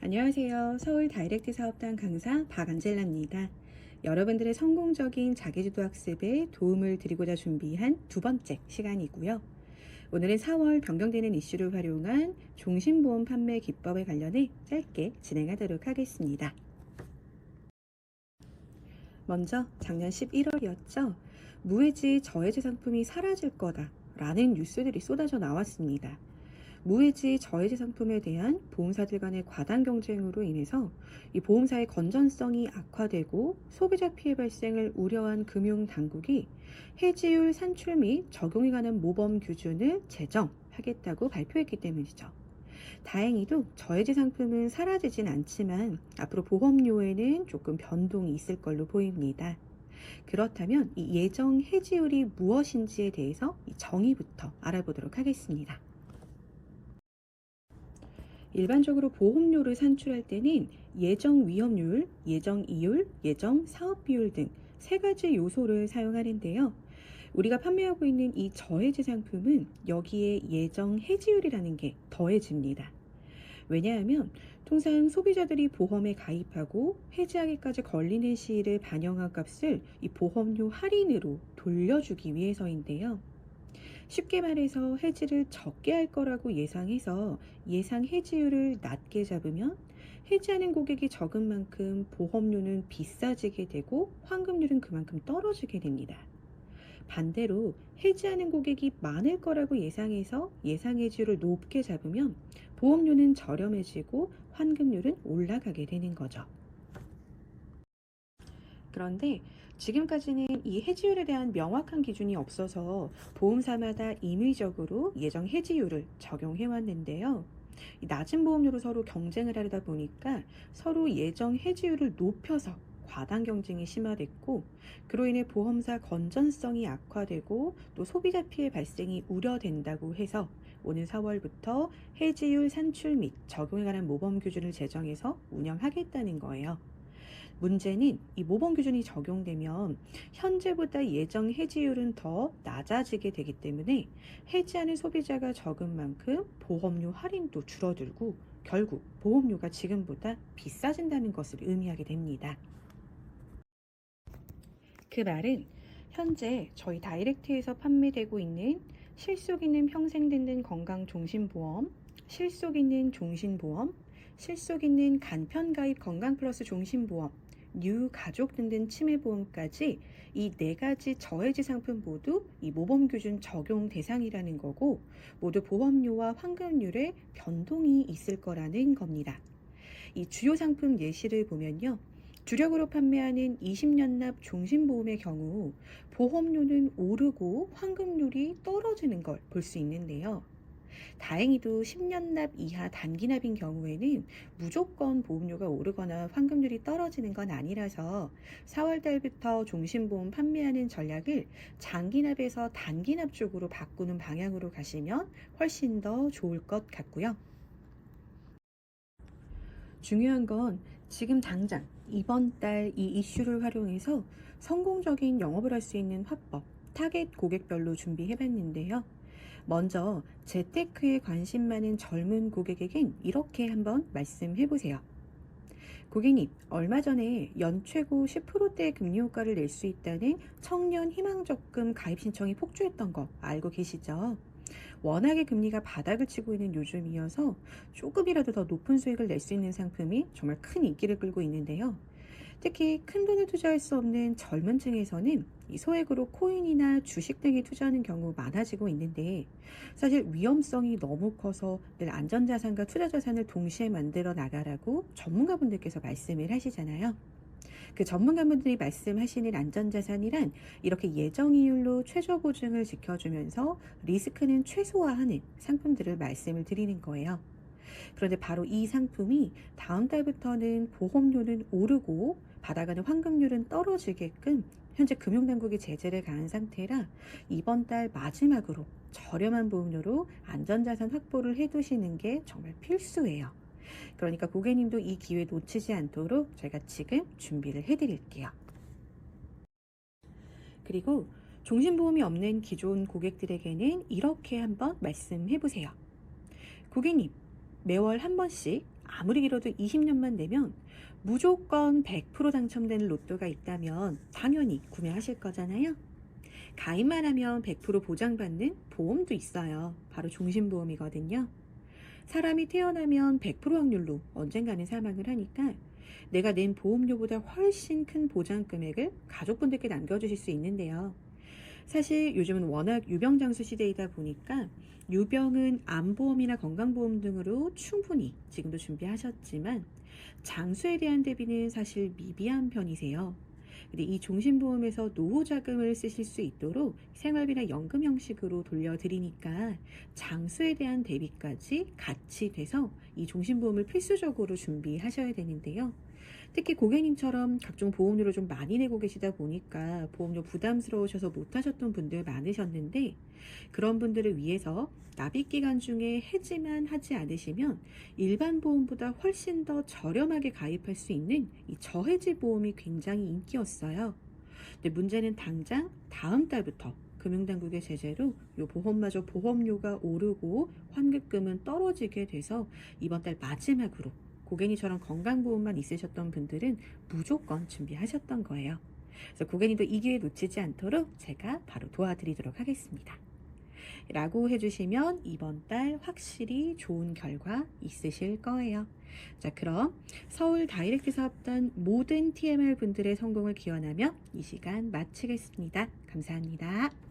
안녕하세요. 서울 다이렉트 사업단 강사 박안젤라입니다. 여러분들의 성공적인 자기주도 학습에 도움을 드리고자 준비한 두 번째 시간이고요. 오늘은 4월 변경되는 이슈를 활용한 종신보험 판매 기법에 관련해 짧게 진행하도록 하겠습니다. 먼저 작년 11월이었죠. 무해지 저해지 상품이 사라질 거다 라는 뉴스들이 쏟아져 나왔습니다. 무해지 저해지 상품에 대한 보험사들 간의 과당 경쟁으로 인해서 이 보험사의 건전성이 악화되고 소비자 피해 발생을 우려한 금융 당국이 해지율 산출 및 적용에 관한 모범 규준을 제정하겠다고 발표했기 때문이죠. 다행히도 저해지 상품은 사라지진 않지만 앞으로 보험료에는 조금 변동이 있을 걸로 보입니다. 그렇다면 이 예정 해지율이 무엇인지에 대해서 이 정의부터 알아보도록 하겠습니다. 일반적으로 보험료를 산출할 때는 예정 위험률, 예정 이율, 예정 사업 비율 등 세 가지 요소를 사용하는데요. 우리가 판매하고 있는 이 저해지 상품은 여기에 예정 해지율이라는 게 더해집니다. 왜냐하면 통상 소비자들이 보험에 가입하고 해지하기까지 걸리는 시일을 반영한 값을 이 보험료 할인으로 돌려주기 위해서인데요. 쉽게 말해서 해지를 적게 할 거라고 예상해서 예상 해지율을 낮게 잡으면 해지하는 고객이 적은 만큼 보험료는 비싸지게 되고 환급률은 그만큼 떨어지게 됩니다. 반대로 해지하는 고객이 많을 거라고 예상해서 예상 해지율을 높게 잡으면 보험료는 저렴해지고 환급률은 올라가게 되는 거죠. 그런데 지금까지는 이 해지율에 대한 명확한 기준이 없어서 보험사마다 임의적으로 예정 해지율을 적용해 왔는데요. 이 낮은 보험료로 서로 경쟁을 하려다 보니까 서로 예정 해지율을 높여서 과당 경쟁이 심화됐고 그로 인해 보험사 건전성이 악화되고 또 소비자 피해 발생이 우려된다고 해서 오는 4월부터 해지율 산출 및 적용에 관한 모범 규준을 제정해서 운영하겠다는 거예요. 문제는 이 모범 규준이 적용되면 현재보다 예정 해지율은 더 낮아지게 되기 때문에 해지하는 소비자가 적은 만큼 보험료 할인도 줄어들고 결국 보험료가 지금보다 비싸진다는 것을 의미하게 됩니다. 그 말은 현재 저희 다이렉트에서 판매되고 있는 실속 있는 평생 듣는 건강 종신보험, 실속 있는 종신보험, 실속 있는 간편 가입 건강 플러스 종신보험, 뉴 가족 등등 치매보험까지 이 네 가지 저해지 상품 모두 이 모범 규준 적용 대상이라는 거고 모두 보험료와 환급률에 변동이 있을 거라는 겁니다. 이 주요 상품 예시를 보면요. 주력으로 판매하는 20년 납 종신보험의 경우 보험료는 오르고 환급률이 떨어지는 걸 볼 수 있는데요. 다행히도 10년 납 이하 단기 납인 경우에는 무조건 보험료가 오르거나 환급률이 떨어지는 건 아니라서 4월 달부터 종신보험 판매하는 전략을 장기 납에서 단기 납 쪽으로 바꾸는 방향으로 가시면 훨씬 더 좋을 것 같고요. 중요한 건 지금 당장 이번 달 이 이슈를 활용해서 성공적인 영업을 할 수 있는 화법, 타겟 고객별로 준비해 봤는데요. 먼저 재테크에 관심 많은 젊은 고객에겐 이렇게 한번 말씀해 보세요. 고객님, 얼마 전에 연 최고 10%대 금리 효과를 낼 수 있다는 청년 희망적금 가입 신청이 폭주했던 거 알고 계시죠? 워낙에 금리가 바닥을 치고 있는 요즘이어서 조금이라도 더 높은 수익을 낼 수 있는 상품이 정말 큰 인기를 끌고 있는데요. 특히 큰 돈을 투자할 수 없는 젊은 층에서는 이 소액으로 코인이나 주식 등에 투자하는 경우 많아지고 있는데 사실 위험성이 너무 커서 늘 안전자산과 투자자산을 동시에 만들어 나가라고 전문가분들께서 말씀을 하시잖아요. 그 전문가분들이 말씀하시는 안전자산이란 이렇게 예정이율로 최저 보증을 지켜주면서 리스크는 최소화하는 상품들을 말씀을 드리는 거예요. 그런데 바로 이 상품이 다음 달부터는 보험료는 오르고 받아가는 환급률은 떨어지게끔 현재 금융당국이 제재를 가한 상태라 이번 달 마지막으로 저렴한 보험료로 안전자산 확보를 해두시는 게 정말 필수예요. 그러니까 고객님도 이 기회 놓치지 않도록 저희가 지금 준비를 해드릴게요. 그리고 종신보험이 없는 기존 고객들에게는 이렇게 한번 말씀해 보세요. 고객님, 매월 한 번씩 아무리 길어도 20년만 내면 무조건 100% 당첨되는 로또가 있다면 당연히 구매하실 거잖아요. 가입만 하면 100% 보장받는 보험도 있어요. 바로 종신보험이거든요. 사람이 태어나면 100% 확률로 언젠가는 사망을 하니까 내가 낸 보험료보다 훨씬 큰 보장 금액을 가족분들께 남겨주실 수 있는데요. 사실 요즘은 워낙 유병장수 시대이다 보니까 유병은 암보험이나 건강보험 등으로 충분히 지금도 준비하셨지만 장수에 대한 대비는 사실 미비한 편이세요. 근데 이 종신보험에서 노후 자금을 쓰실 수 있도록 생활비나 연금 형식으로 돌려드리니까 장수에 대한 대비까지 같이 돼서 이 종신보험을 필수적으로 준비하셔야 되는데요. 특히 고객님처럼 각종 보험료를 좀 많이 내고 계시다 보니까 보험료 부담스러우셔서 못하셨던 분들 많으셨는데 그런 분들을 위해서 납입 기간 중에 해지만 하지 않으시면 일반 보험보다 훨씬 더 저렴하게 가입할 수 있는 이 저해지 보험이 굉장히 인기였어요. 근데 문제는 당장 다음 달부터 금융당국의 제재로 이 보험마저 보험료가 오르고 환급금은 떨어지게 돼서 이번 달 마지막으로 고객님처럼 건강보험만 있으셨던 분들은 무조건 준비하셨던 거예요. 그래서 고객님도 이 기회 놓치지 않도록 제가 바로 도와드리도록 하겠습니다. 라고 해주시면 이번 달 확실히 좋은 결과 있으실 거예요. 자, 그럼 서울 다이렉트 사업단 모든 TMR 분들의 성공을 기원하며 이 시간 마치겠습니다. 감사합니다.